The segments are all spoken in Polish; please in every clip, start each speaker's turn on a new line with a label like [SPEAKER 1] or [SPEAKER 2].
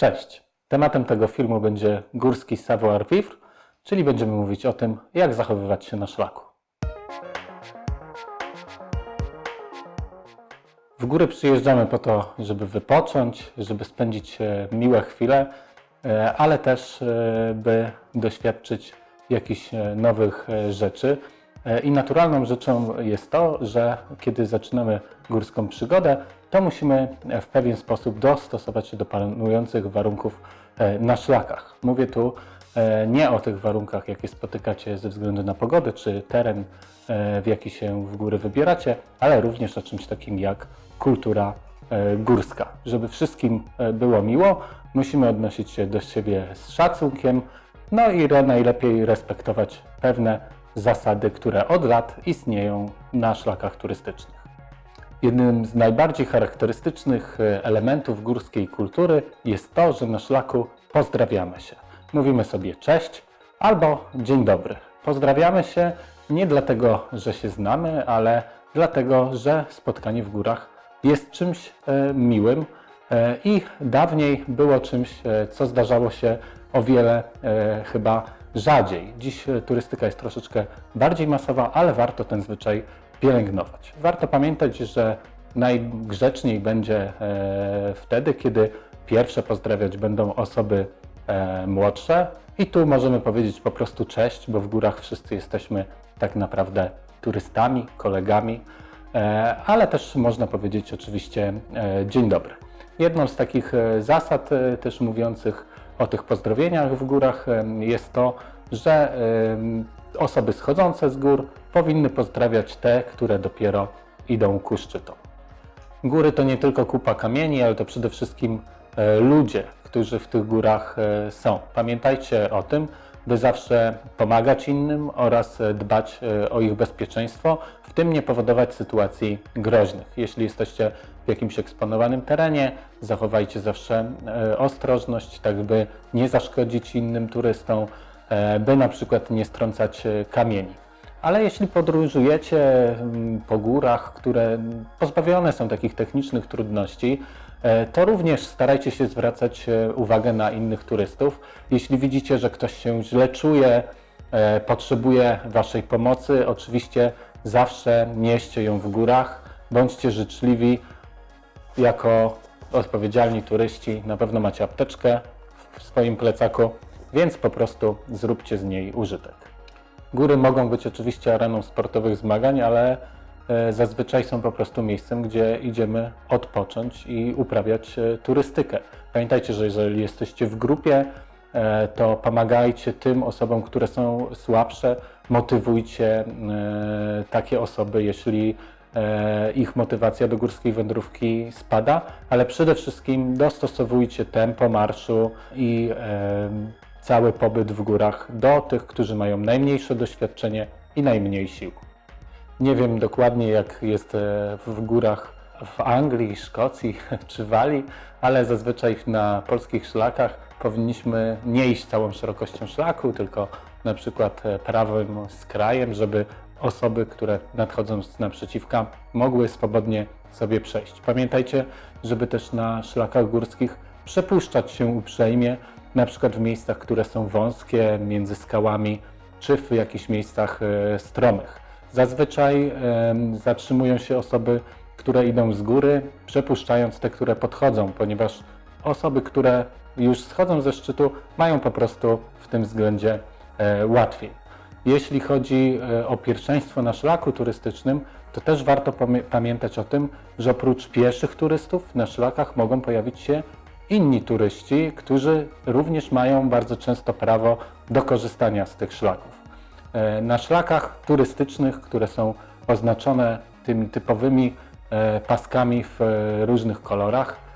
[SPEAKER 1] Cześć! Tematem tego filmu będzie górski savoir-vivre, czyli będziemy mówić o tym, jak zachowywać się na szlaku. W góry przyjeżdżamy po to, żeby wypocząć, żeby spędzić e, miłe chwile, e, ale też e, by doświadczyć jakichś nowych rzeczy. I naturalną rzeczą jest to, że kiedy zaczynamy górską przygodę, to musimy e, w pewien sposób dostosować się do panujących warunków e, na szlakach. Mówię tu e, nie o tych warunkach, jakie spotykacie ze względu na pogodę czy teren, w jaki się w góry wybieracie, ale również o czymś takim jak kultura górska. Żeby wszystkim było miło, musimy odnosić się do siebie z szacunkiem, no i najlepiej respektować pewne zasady, które od lat istnieją na szlakach turystycznych. Jednym z najbardziej charakterystycznych e, elementów górskiej kultury jest to, że na szlaku pozdrawiamy się. Mówimy sobie cześć albo dzień dobry. Pozdrawiamy się nie dlatego, że się znamy, ale dlatego, że spotkanie w górach jest czymś e, miłym e, i dawniej było czymś, co zdarzało się o wiele chyba rzadziej. Dziś turystyka jest troszeczkę bardziej masowa, ale warto ten zwyczaj pielęgnować. Warto pamiętać, że najgrzeczniej będzie e, wtedy, kiedy pierwsze pozdrawiać będą osoby e, młodsze i tu możemy powiedzieć po prostu cześć, bo w górach wszyscy jesteśmy tak naprawdę turystami, kolegami, e, ale też można powiedzieć oczywiście dzień dobry. Jedną z takich zasad też mówiących o tych pozdrowieniach w górach jest to, że osoby schodzące z gór powinny pozdrawiać te, które dopiero idą ku szczytom. Góry to nie tylko kupa kamieni, ale to przede wszystkim e, ludzie, którzy w tych górach e, są. Pamiętajcie o tym, by zawsze pomagać innym oraz e, dbać o ich bezpieczeństwo, w tym nie powodować sytuacji groźnych. Jeśli jesteście w jakimś eksponowanym terenie, zachowajcie zawsze ostrożność, tak by nie zaszkodzić innym turystom, by na przykład nie strącać kamieni. Ale jeśli podróżujecie mm, po górach, które pozbawione są takich technicznych trudności, e, to również starajcie się zwracać e, uwagę na innych turystów. Jeśli widzicie, że ktoś się źle czuje, e, potrzebuje Waszej pomocy, oczywiście zawsze nieście ją w górach, bądźcie życzliwi. Jako odpowiedzialni turyści na pewno macie apteczkę w swoim plecaku, więc po prostu zróbcie z niej użytek. Góry mogą być oczywiście areną sportowych zmagań, ale e, zazwyczaj są po prostu miejscem, gdzie idziemy odpocząć i uprawiać e, turystykę. Pamiętajcie, że jeżeli jesteście w grupie, e, to pomagajcie tym osobom, które są słabsze, motywujcie takie osoby, jeśli ich motywacja do górskiej wędrówki spada, ale przede wszystkim dostosowujcie tempo marszu i cały pobyt w górach do tych, którzy mają najmniejsze doświadczenie i najmniej sił. Nie wiem dokładnie, jak jest e, w górach w Anglii, Szkocji czy Walii, ale zazwyczaj na polskich szlakach powinniśmy nie iść całą szerokością szlaku, tylko na przykład e, prawym skrajem, żeby osoby, które nadchodzą z naprzeciwka, mogły swobodnie sobie przejść. Pamiętajcie, żeby też na szlakach górskich przepuszczać się uprzejmie, na przykład w miejscach, które są wąskie, między skałami, czy w jakichś miejscach e, stromych. Zazwyczaj zatrzymują się osoby, które idą z góry, przepuszczając te, które podchodzą, ponieważ osoby, które już schodzą ze szczytu, mają po prostu w tym względzie e, łatwiej. Jeśli chodzi e, o pierwszeństwo na szlaku turystycznym, to też warto pamię- pamiętać o tym, że oprócz pieszych turystów na szlakach mogą pojawić się inni turyści, którzy również mają bardzo często prawo do korzystania z tych szlaków. E, Na szlakach turystycznych, które są oznaczone tymi typowymi e, paskami w e, różnych kolorach,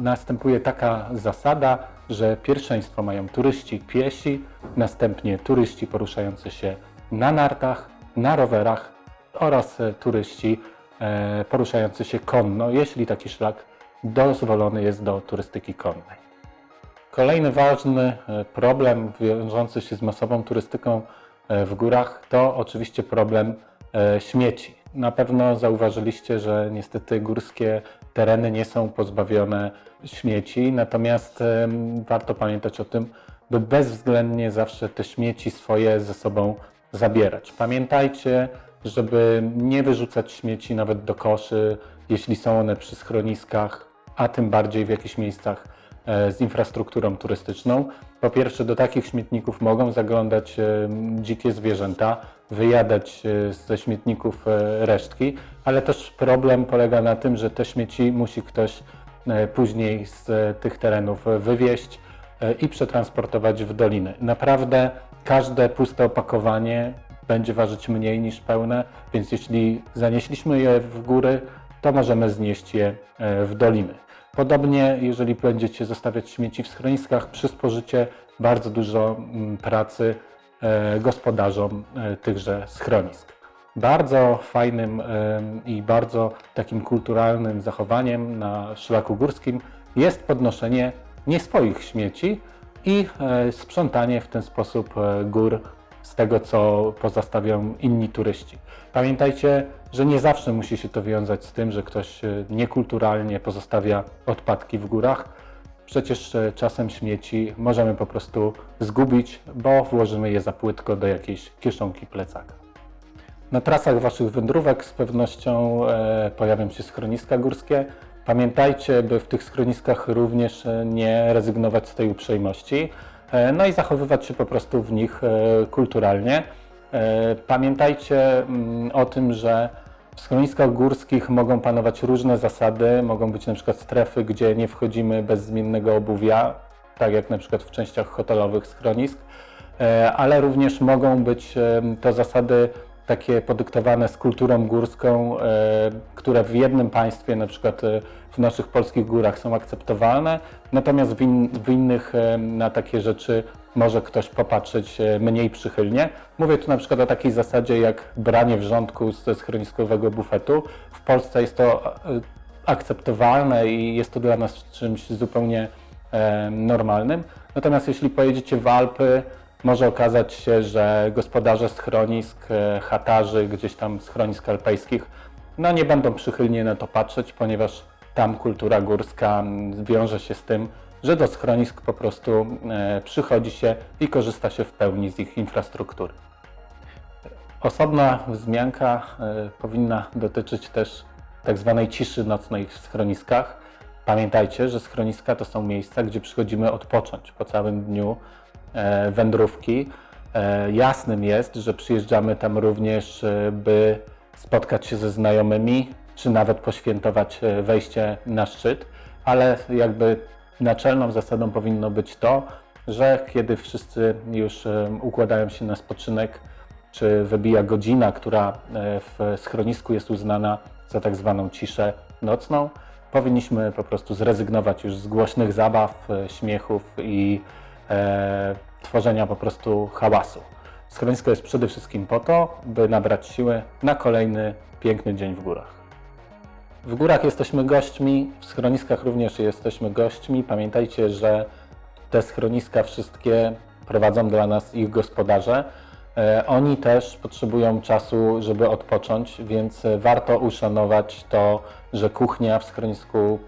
[SPEAKER 1] następuje taka zasada, że pierwszeństwo mają turyści piesi, następnie turyści poruszający się na nartach, na rowerach oraz turyści poruszający się konno, jeśli taki szlak dozwolony jest do turystyki konnej. Kolejny ważny e, problem wiążący się z masową turystyką e, w górach to oczywiście problem e, śmieci. Na pewno zauważyliście, że niestety górskie tereny nie są pozbawione śmieci, natomiast warto pamiętać o tym, by bezwzględnie zawsze te śmieci swoje ze sobą zabierać. Pamiętajcie, żeby nie wyrzucać śmieci nawet do koszy, jeśli są one przy schroniskach, a tym bardziej w jakichś miejscach e, z infrastrukturą turystyczną. Po pierwsze, do takich śmietników mogą zaglądać e, dzikie zwierzęta, wyjadać e, ze śmietników resztki, ale też problem polega na tym, że te śmieci musi ktoś później z tych terenów wywieźć i przetransportować w doliny. Naprawdę każde puste opakowanie będzie ważyć mniej niż pełne, więc jeśli zanieśliśmy je w góry, to możemy znieść je e, w doliny. Podobnie, jeżeli będziecie zostawiać śmieci w schroniskach, przysporzycie bardzo dużo mm, pracy e, gospodarzom e, tychże schronisk. Bardzo fajnym i bardzo takim kulturalnym zachowaniem na szlaku górskim jest podnoszenie nie swoich śmieci i sprzątanie w ten sposób gór z tego, co pozostawią inni turyści. Pamiętajcie, że nie zawsze musi się to wiązać z tym, że ktoś e, niekulturalnie pozostawia odpadki w górach. Przecież e, czasem śmieci możemy po prostu zgubić, bo włożymy je za płytko do jakiejś kieszonki plecaka. Na trasach Waszych wędrówek z pewnością e, pojawią się schroniska górskie. Pamiętajcie, by w tych schroniskach również nie rezygnować z tej uprzejmości, no i zachowywać się po prostu w nich e, kulturalnie. E, pamiętajcie mm, o tym, że w schroniskach górskich mogą panować różne zasady, mogą być na przykład strefy, gdzie nie wchodzimy bez zmiennego obuwia, tak jak na przykład w częściach hotelowych schronisk, E, ale również mogą być to zasady takie podyktowane z kulturą górską, e, które w jednym państwie, na przykład e, w naszych polskich górach są akceptowalne, natomiast w, in, w innych em, na takie rzeczy może ktoś popatrzeć e, mniej przychylnie. Mówię tu na przykład o takiej zasadzie jak branie wrzątku ze schroniskowego bufetu. W Polsce jest to e, akceptowalne i jest to dla nas czymś zupełnie e, normalnym. Natomiast jeśli pojedziecie w Alpy, może okazać się, że gospodarze schronisk, e, chatarzy gdzieś tam schronisk alpejskich, no nie będą przychylnie na to patrzeć, ponieważ tam kultura górska wiąże się z tym, że do schronisk po prostu e, przychodzi się i korzysta się w pełni z ich infrastruktury. Osobna wzmianka e, powinna dotyczyć też tak zwanej ciszy nocnej w schroniskach. Pamiętajcie, że schroniska to są miejsca, gdzie przychodzimy odpocząć po całym dniu e, wędrówki. E, jasnym jest, że przyjeżdżamy tam również, e, by spotkać się ze znajomymi, czy nawet poświętować e, wejście na szczyt, ale jakby naczelną zasadą powinno być to, że kiedy wszyscy już e, układają się na spoczynek, czy wybija godzina, która e, w schronisku jest uznana za tak zwaną ciszę nocną, powinniśmy po prostu zrezygnować już z głośnych zabaw, e, śmiechów i e, tworzenia po prostu hałasu. Schronisko jest przede wszystkim po to, by nabrać siły na kolejny piękny dzień w górach. W górach jesteśmy gośćmi, w schroniskach również jesteśmy gośćmi. Pamiętajcie, że te schroniska wszystkie prowadzą dla nas ich gospodarze. E, Oni też potrzebują czasu, żeby odpocząć, więc warto uszanować to, że kuchnia w schronisku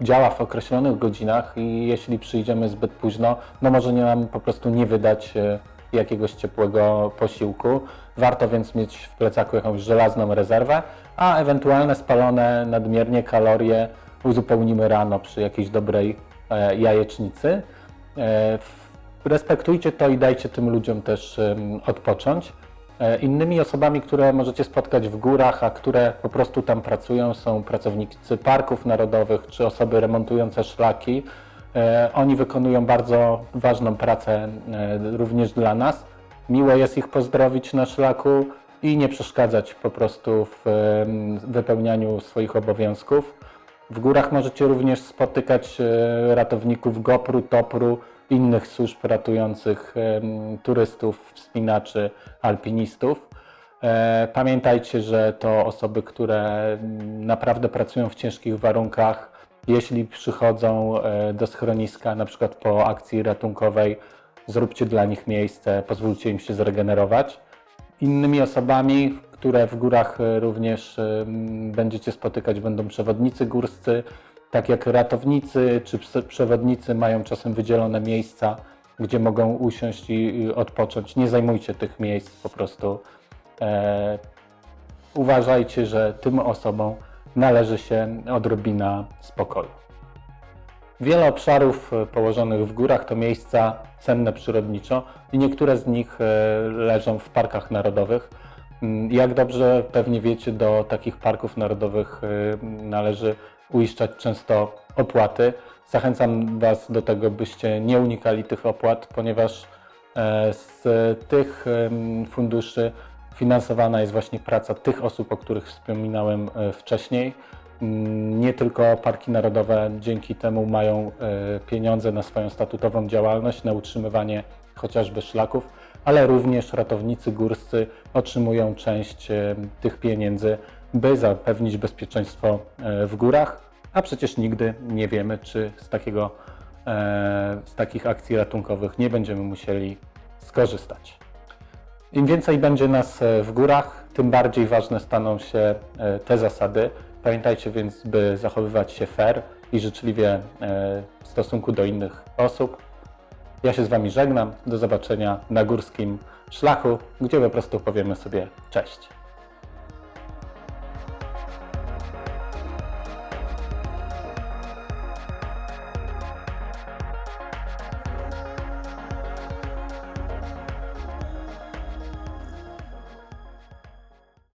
[SPEAKER 1] działa w określonych godzinach i jeśli przyjdziemy zbyt późno, no może nie nam po prostu nie wydać e, jakiegoś ciepłego posiłku. Warto więc mieć w plecaku jakąś żelazną rezerwę, a ewentualne spalone nadmiernie kalorie uzupełnimy rano przy jakiejś dobrej e, jajecznicy. E, Respektujcie to i dajcie tym ludziom też odpocząć. E, Innymi osobami, które możecie spotkać w górach, a które po prostu tam pracują, są pracownicy parków narodowych czy osoby remontujące szlaki. E, Oni wykonują bardzo ważną pracę e, również dla nas. Miło jest ich pozdrowić na szlaku i nie przeszkadzać po prostu w wypełnianiu swoich obowiązków. W górach możecie również spotykać ratowników GoPru, TOPRu, innych służb ratujących turystów, wspinaczy, alpinistów. E, Pamiętajcie, że to osoby, które naprawdę pracują w ciężkich warunkach. Jeśli przychodzą e, do schroniska, na przykład po akcji ratunkowej, zróbcie dla nich miejsce, pozwólcie im się zregenerować. Innymi osobami, które w górach e, również będziecie spotykać, będą przewodnicy górscy, tak jak ratownicy czy przewodnicy mają czasem wydzielone miejsca, gdzie mogą usiąść i i odpocząć. Nie zajmujcie tych miejsc po prostu. E, uważajcie, że tym osobom należy się odrobina spokoju. Wiele obszarów e, położonych w górach to miejsca cenne przyrodniczo i niektóre z nich e, leżą w parkach narodowych. Mm, Jak dobrze pewnie wiecie, do takich parków narodowych e, należy uiszczać często opłaty. Zachęcam Was do tego, byście nie unikali tych opłat, ponieważ e, z tych funduszy finansowana jest właśnie praca tych osób, o których wspominałem e, wcześniej. Mm, Nie tylko parki narodowe dzięki temu mają e, pieniądze na swoją statutową działalność, na utrzymywanie chociażby szlaków, ale również ratownicy górscy otrzymują część tych pieniędzy, by zapewnić bezpieczeństwo e, w górach, a przecież nigdy nie wiemy, czy z, takiego, e, z takich akcji ratunkowych nie będziemy musieli skorzystać. Im więcej będzie nas e, w górach, tym bardziej ważne staną się te zasady. Pamiętajcie więc, by zachowywać się fair i życzliwie w stosunku do innych osób. Ja się z Wami żegnam. Do zobaczenia na górskim szlachu, gdzie po prostu powiemy sobie cześć.